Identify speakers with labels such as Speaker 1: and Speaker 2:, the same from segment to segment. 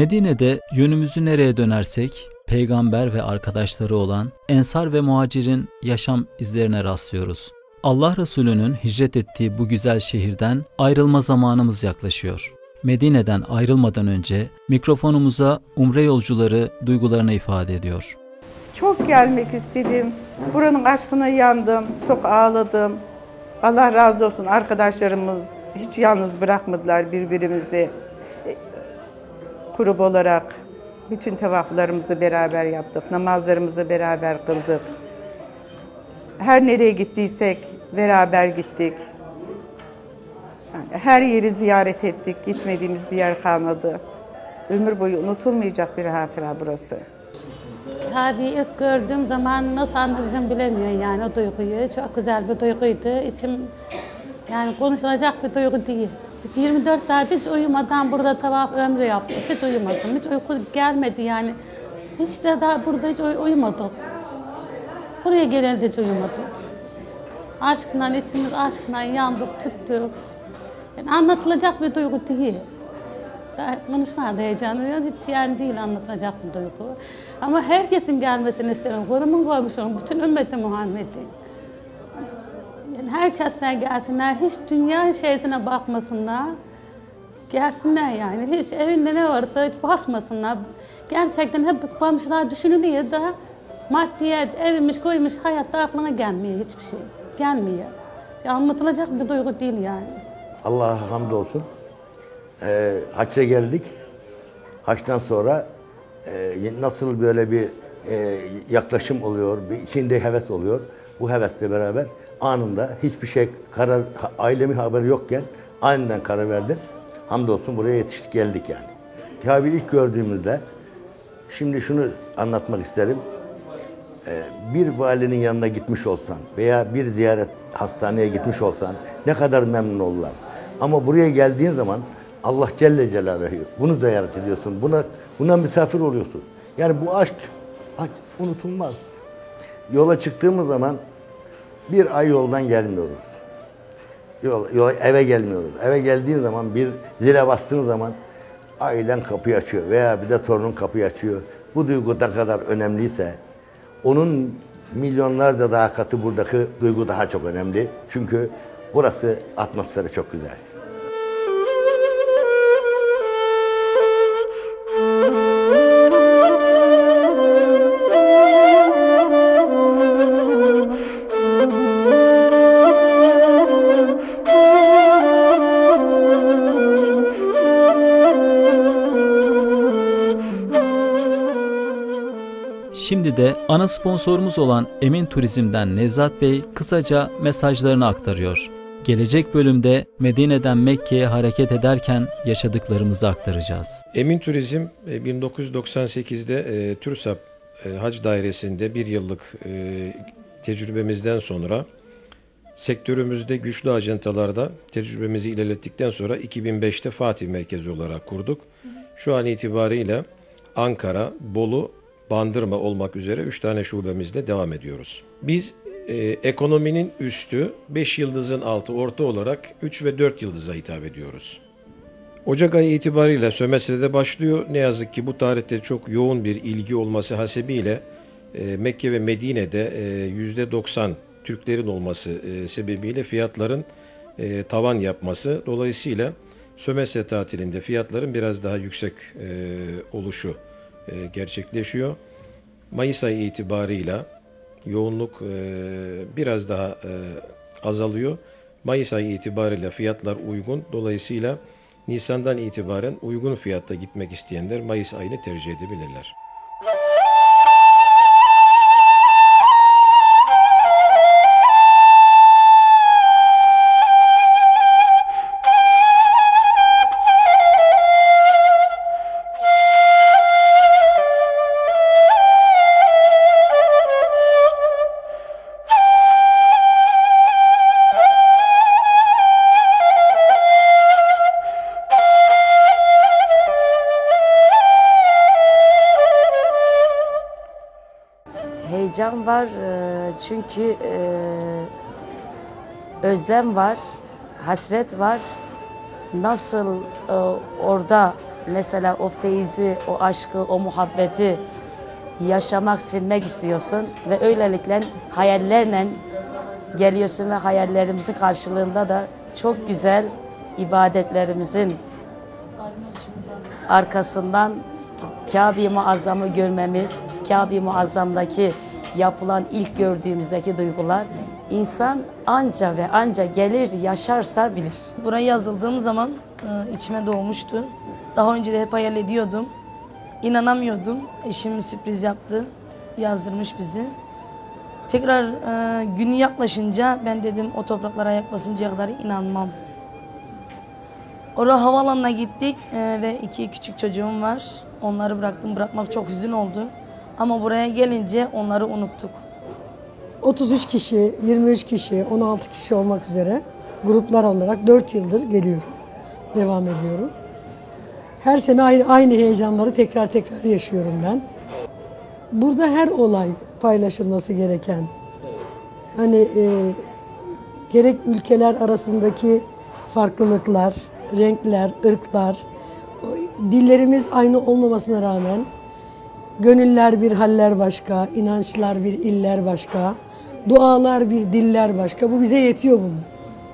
Speaker 1: Medine'de yönümüzü nereye dönersek peygamber ve arkadaşları olan Ensar ve Muhacir'in yaşam izlerine rastlıyoruz. Allah Resulü'nün hicret ettiği bu güzel şehirden ayrılma zamanımız yaklaşıyor. Medine'den ayrılmadan önce mikrofonumuza umre yolcuları duygularını ifade ediyor.
Speaker 2: Çok gelmek istedim. Buranın aşkına yandım. Çok ağladım. Allah razı olsun arkadaşlarımız hiç yalnız bırakmadılar birbirimizi. Grup olarak bütün tevaflarımızı beraber yaptık. Namazlarımızı beraber kıldık. Her nereye gittiysek beraber gittik. Yani her yeri ziyaret ettik. Gitmediğimiz bir yer kalmadı. Ömür boyu unutulmayacak bir hatıra burası.
Speaker 3: Abi ilk gördüğüm zaman nasıl anlatacağım bilemiyorum yani o duyguyu. Çok güzel bir duyguydu. İçim yani konuşulacak bir duygu değil. Hiç 24 saat hiç uyumadan burada tavaf ömrü yaptık. Hiç uyumadım. Hiç uyku gelmedi yani. Hiç de daha burada hiç uy- uyumadık. Buraya geleli de hiç uyumadık. Aşkından içimiz aşkından yandık, tüttük. Yani anlatılacak bir duygu değil. Daha konuşmaya da heyecanlıyor. Hiç yani değil anlatacak bir duygu. Ama herkesin gelmesini isterim. Korumun koymuşum. Bütün ümmeti Muhammed'i. Yani herkesler gelsinler. Hiç dünya şeysine bakmasınlar. Gelsinler yani. Hiç evinde ne varsa hiç bakmasınlar. Gerçekten hep komşular düşünülüyor da maddiyet, evmiş, koymuş hayatta aklına gelmiyor hiçbir şey. Gelmiyor. Ya anlatılacak bir duygu değil yani.
Speaker 4: Allah'a hamdolsun. Ee, hacca geldik. Haçtan sonra e, nasıl böyle bir e, yaklaşım oluyor, bir içinde heves oluyor. Bu hevesle beraber anında hiçbir şey karar, ailemin haberi yokken aniden karar verdim. Hamdolsun buraya yetiştik geldik yani. Kabe'yi ilk gördüğümüzde şimdi şunu anlatmak isterim. Ee, bir valinin yanına gitmiş olsan veya bir ziyaret hastaneye gitmiş olsan ne kadar memnun olurlar. Ama buraya geldiğin zaman Allah Celle Celaluhu bunu ziyaret ediyorsun. Buna buna misafir oluyorsun. Yani bu aşk aşk unutulmaz. Yola çıktığımız zaman bir ay yoldan gelmiyoruz. Yol, yola, eve gelmiyoruz. Eve geldiğin zaman bir zile bastığın zaman ailen kapıyı açıyor veya bir de torunun kapıyı açıyor. Bu duygu ne kadar önemliyse onun milyonlarca daha katı buradaki duygu daha çok önemli. Çünkü burası atmosferi çok güzel.
Speaker 1: Şimdi de ana sponsorumuz olan Emin Turizm'den Nevzat Bey kısaca mesajlarını aktarıyor. Gelecek bölümde Medine'den Mekke'ye hareket ederken yaşadıklarımızı aktaracağız.
Speaker 5: Emin Turizm e, 1998'de e, TÜRSAP e, Hac Dairesi'nde bir yıllık e, tecrübemizden sonra sektörümüzde güçlü ajantalarda tecrübemizi ilerlettikten sonra 2005'te Fatih merkezi olarak kurduk. Şu an itibariyle Ankara, Bolu, Bandırma olmak üzere 3 tane şubemizle devam ediyoruz. Biz e, ekonominin üstü, 5 yıldızın altı orta olarak 3 ve 4 yıldıza hitap ediyoruz. Ocak ayı itibariyle Sömestre'de başlıyor. Ne yazık ki bu tarihte çok yoğun bir ilgi olması hasebiyle e, Mekke ve Medine'de e, %90 Türklerin olması e, sebebiyle fiyatların e, tavan yapması. Dolayısıyla sömestre tatilinde fiyatların biraz daha yüksek e, oluşu gerçekleşiyor. Mayıs ayı itibarıyla yoğunluk e, biraz daha e, azalıyor. Mayıs ayı itibariyle fiyatlar uygun. Dolayısıyla Nisan'dan itibaren uygun fiyatta gitmek isteyenler Mayıs ayını tercih edebilirler.
Speaker 6: Heyecan var e, çünkü e, özlem var, hasret var. Nasıl e, orada mesela o feyzi, o aşkı, o muhabbeti yaşamak, silmek istiyorsun ve öylelikle hayallerle geliyorsun ve hayallerimizin karşılığında da çok güzel ibadetlerimizin arkasından Kabe-i Muazzam'ı görmemiz, Kabe-i Muazzam'daki yapılan ilk gördüğümüzdeki duygular insan anca ve anca gelir yaşarsa bilir.
Speaker 7: Buraya yazıldığım zaman e, içime doğmuştu. Daha önce de hep hayal ediyordum. İnanamıyordum. Eşim sürpriz yaptı. Yazdırmış bizi. Tekrar e, günü yaklaşınca ben dedim o topraklara ayak basıncaya kadar inanmam. Oraya havaalanına gittik e, ve iki küçük çocuğum var. Onları bıraktım. Bırakmak çok hüzün oldu. Ama buraya gelince onları unuttuk.
Speaker 8: 33 kişi, 23 kişi, 16 kişi olmak üzere gruplar olarak 4 yıldır geliyorum. Devam ediyorum. Her sene aynı, aynı heyecanları tekrar tekrar yaşıyorum ben. Burada her olay paylaşılması gereken. Hani e, gerek ülkeler arasındaki farklılıklar, renkler, ırklar, dillerimiz aynı olmamasına rağmen Gönüller bir haller başka, inançlar bir iller başka, dualar bir diller başka. Bu bize yetiyor bu.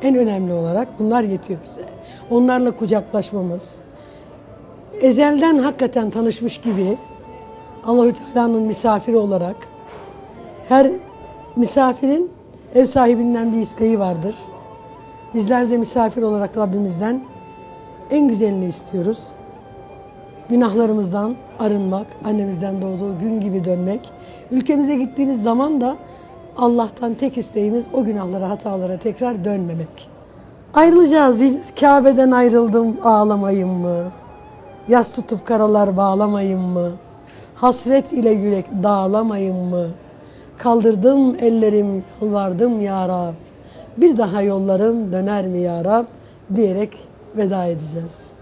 Speaker 8: En önemli olarak bunlar yetiyor bize. Onlarla kucaklaşmamız. Ezelden hakikaten tanışmış gibi Allahü Teala'nın misafiri olarak her misafirin ev sahibinden bir isteği vardır. Bizler de misafir olarak Rabbimizden en güzelini istiyoruz günahlarımızdan arınmak, annemizden doğduğu gün gibi dönmek. Ülkemize gittiğimiz zaman da Allah'tan tek isteğimiz o günahlara, hatalara tekrar dönmemek. Ayrılacağız. diyeceğiz, Kabe'den ayrıldım ağlamayın mı? Yas tutup karalar bağlamayın mı? Hasret ile yürek dağlamayın mı? Kaldırdım ellerim, yalvardım ya Rab. Bir daha yollarım döner mi ya Rab? diyerek veda edeceğiz.